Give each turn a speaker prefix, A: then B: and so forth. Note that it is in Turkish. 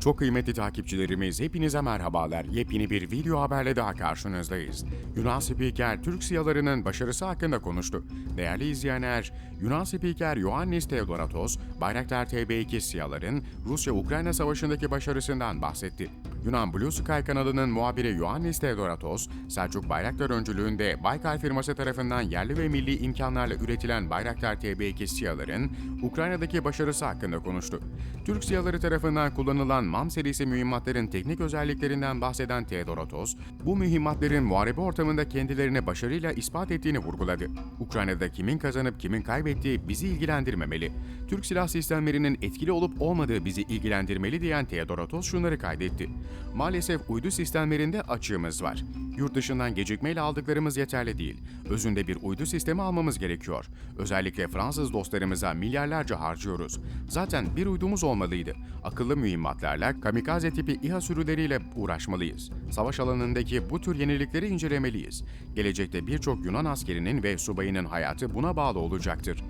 A: Çok kıymetli takipçilerimiz hepinize merhabalar. Yepyeni bir video haberle daha karşınızdayız. Yunan spiker Türk siyalarının başarısı hakkında konuştu. Değerli izleyenler, Yunan spiker Ioannis Theodoratos, Bayraktar TB2 siyaların Rusya-Ukrayna savaşındaki başarısından bahsetti. Yunan Blue Sky kanalının muhabiri Ioannis Theodoratos, Selçuk Bayraktar öncülüğünde Baykar firması tarafından yerli ve milli imkanlarla üretilen Bayraktar TB2 siyaların Ukrayna'daki başarısı hakkında konuştu. Türk siyaları tarafından kullanılan MAM serisi mühimmatların teknik özelliklerinden bahseden Theodoratos, bu mühimmatların muharebe ortamında kendilerini başarıyla ispat ettiğini vurguladı. Ukrayna'da kimin kazanıp kimin kaybettiği bizi ilgilendirmemeli. Türk silah sistemlerinin etkili olup olmadığı bizi ilgilendirmeli diyen Theodoratos şunları kaydetti. Maalesef uydu sistemlerinde açığımız var. Yurt dışından gecikmeyle aldıklarımız yeterli değil. Özünde bir uydu sistemi almamız gerekiyor. Özellikle Fransız dostlarımıza milyarlarca harcıyoruz. Zaten bir uydumuz olmalıydı. Akıllı mühimmatlarla kamikaze tipi İHA sürüleriyle uğraşmalıyız. Savaş alanındaki bu tür yenilikleri incelemeliyiz. Gelecekte birçok Yunan askerinin ve subayının hayatı buna bağlı olacaktır.